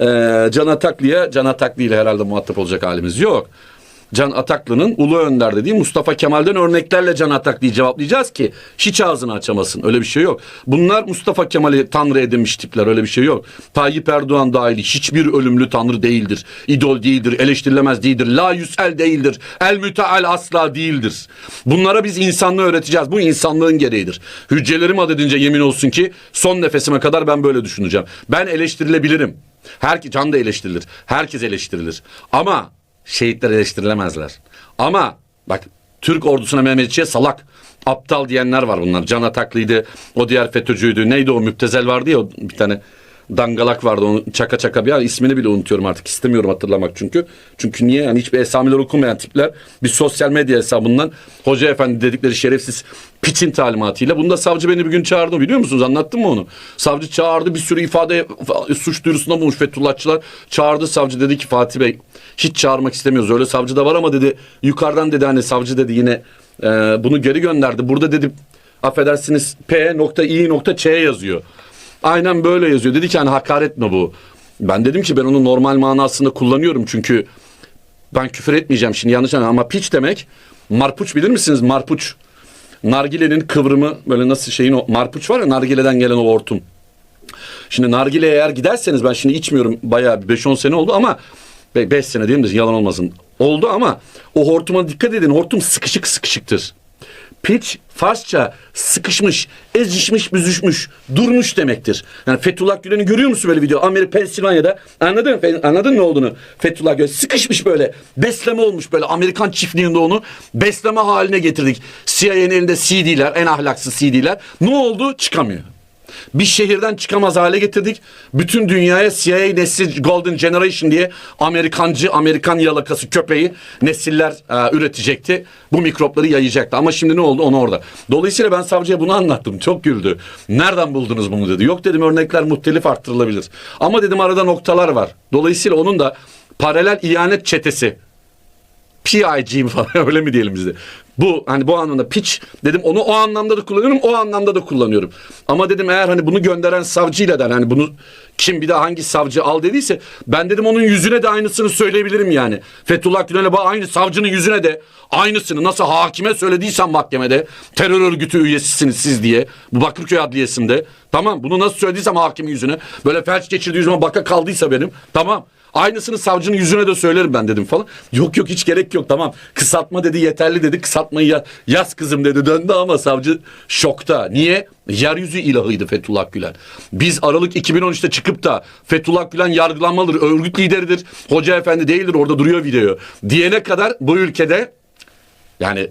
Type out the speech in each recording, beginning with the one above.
e, Can Ataklı'ya Can Ataklı ile herhalde muhatap olacak halimiz yok. Can Ataklı'nın Ulu Önder dediği Mustafa Kemal'den örneklerle Can Ataklı'yı cevaplayacağız ki hiç ağzını açamasın. Öyle bir şey yok. Bunlar Mustafa Kemal'i tanrı edinmiş tipler. Öyle bir şey yok. Tayyip Erdoğan dahil hiçbir ölümlü tanrı değildir. İdol değildir. Eleştirilemez değildir. La yüsel değildir. El müteal asla değildir. Bunlara biz insanlığı öğreteceğiz. Bu insanlığın gereğidir. Hücrelerim adedince yemin olsun ki son nefesime kadar ben böyle düşüneceğim. Ben eleştirilebilirim. Herkes can da eleştirilir. Herkes eleştirilir. Ama şehitler eleştirilemezler. Ama bak Türk ordusuna Mehmetçiğe salak, aptal diyenler var bunlar. Can Ataklıydı, o diğer FETÖ'cüydü. Neydi o müptezel vardı ya bir tane dangalak vardı onu çaka çaka bir yer ismini bile unutuyorum artık istemiyorum hatırlamak çünkü. Çünkü niye yani hiçbir esamiler okumayan tipler bir sosyal medya hesabından hoca efendi dedikleri şerefsiz piçin talimatıyla. Bunda savcı beni bir gün çağırdı biliyor musunuz anlattım mı onu? Savcı çağırdı bir sürü ifade suç duyurusunda bulmuş Fethullahçılar. Çağırdı savcı dedi ki Fatih Bey hiç çağırmak istemiyoruz öyle savcı da var ama dedi yukarıdan dedi hani savcı dedi yine e, bunu geri gönderdi. Burada dedi affedersiniz P nokta I nokta Ç yazıyor. Aynen böyle yazıyor. Dedi ki hani hakaret mi bu? Ben dedim ki ben onu normal manasında kullanıyorum çünkü ben küfür etmeyeceğim şimdi yanlış anlayın ama piç demek marpuç bilir misiniz marpuç? Nargilenin kıvrımı böyle nasıl şeyin o marpuç var ya nargileden gelen o hortum. Şimdi nargileye eğer giderseniz ben şimdi içmiyorum bayağı bir 5-10 sene oldu ama 5 sene diyeyim de yalan olmasın. Oldu ama o hortuma dikkat edin. Hortum sıkışık sıkışıktır. Piç Farsça sıkışmış, ezişmiş, büzüşmüş, durmuş demektir. Yani Fethullah Gülen'i görüyor musun böyle video? Amerika, Pensilvanya'da anladın mı? Anladın ne olduğunu? Fethullah Gülen sıkışmış böyle, besleme olmuş böyle. Amerikan çiftliğinde onu besleme haline getirdik. CIA'nin elinde CD'ler, en ahlaksız CD'ler. Ne oldu? Çıkamıyor. Bir şehirden çıkamaz hale getirdik. Bütün dünyaya CIA nesli Golden Generation diye Amerikancı, Amerikan yalakası köpeği nesiller e, üretecekti. Bu mikropları yayacaktı. Ama şimdi ne oldu? Onu orada. Dolayısıyla ben savcıya bunu anlattım. Çok güldü. Nereden buldunuz bunu dedi. Yok dedim örnekler muhtelif arttırılabilir. Ama dedim arada noktalar var. Dolayısıyla onun da paralel ihanet çetesi PIG falan öyle mi diyelim bizde? Bu hani bu anlamda pitch dedim onu o anlamda da kullanıyorum o anlamda da kullanıyorum. Ama dedim eğer hani bunu gönderen savcıyla da hani bunu kim bir de hangi savcı al dediyse ben dedim onun yüzüne de aynısını söyleyebilirim yani. Fethullah Gülen'e aynı savcının yüzüne de aynısını nasıl hakime söylediysen mahkemede terör örgütü üyesisiniz siz diye bu Bakırköy Adliyesi'nde tamam bunu nasıl söylediysem hakimin yüzüne böyle felç geçirdiği zaman baka kaldıysa benim tamam Aynısını savcının yüzüne de söylerim ben dedim falan. Yok yok hiç gerek yok tamam. Kısaltma dedi yeterli dedi. Kısaltmayı ya, yaz kızım dedi döndü ama savcı şokta. Niye? Yeryüzü ilahıydı Fethullah Gülen. Biz Aralık 2013'te çıkıp da Fethullah Gülen yargılanmalıdır, örgüt lideridir, hoca efendi değildir orada duruyor video. Diyene kadar bu ülkede yani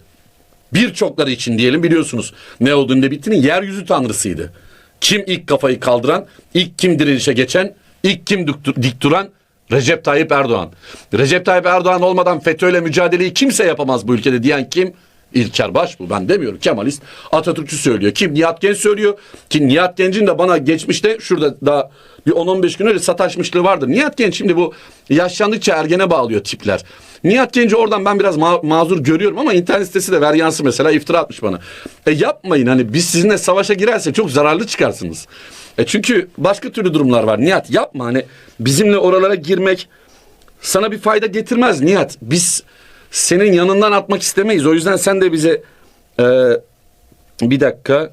birçokları için diyelim biliyorsunuz ne olduğunu ne bittiğini yeryüzü tanrısıydı. Kim ilk kafayı kaldıran, ilk kim direnişe geçen, ilk kim dik- duran Recep Tayyip Erdoğan. Recep Tayyip Erdoğan olmadan FETÖ'yle mücadeleyi kimse yapamaz bu ülkede diyen kim? İlker Başbuğ. Ben demiyorum. Kemalist Atatürkçü söylüyor. Kim? Nihat Genç söylüyor. Ki Nihat Genç'in de bana geçmişte şurada daha bir 10-15 gün öyle sataşmışlığı vardır. Nihat Genç şimdi bu yaşlandıkça ergene bağlıyor tipler. Nihat Genç'i oradan ben biraz ma- mazur görüyorum ama internet sitesi de Veryansı mesela iftira atmış bana. E yapmayın hani biz sizinle savaşa girersek çok zararlı çıkarsınız. E çünkü başka türlü durumlar var. Nihat yapma hani bizimle oralara girmek sana bir fayda getirmez Nihat. Biz senin yanından atmak istemeyiz. O yüzden sen de bize e, bir dakika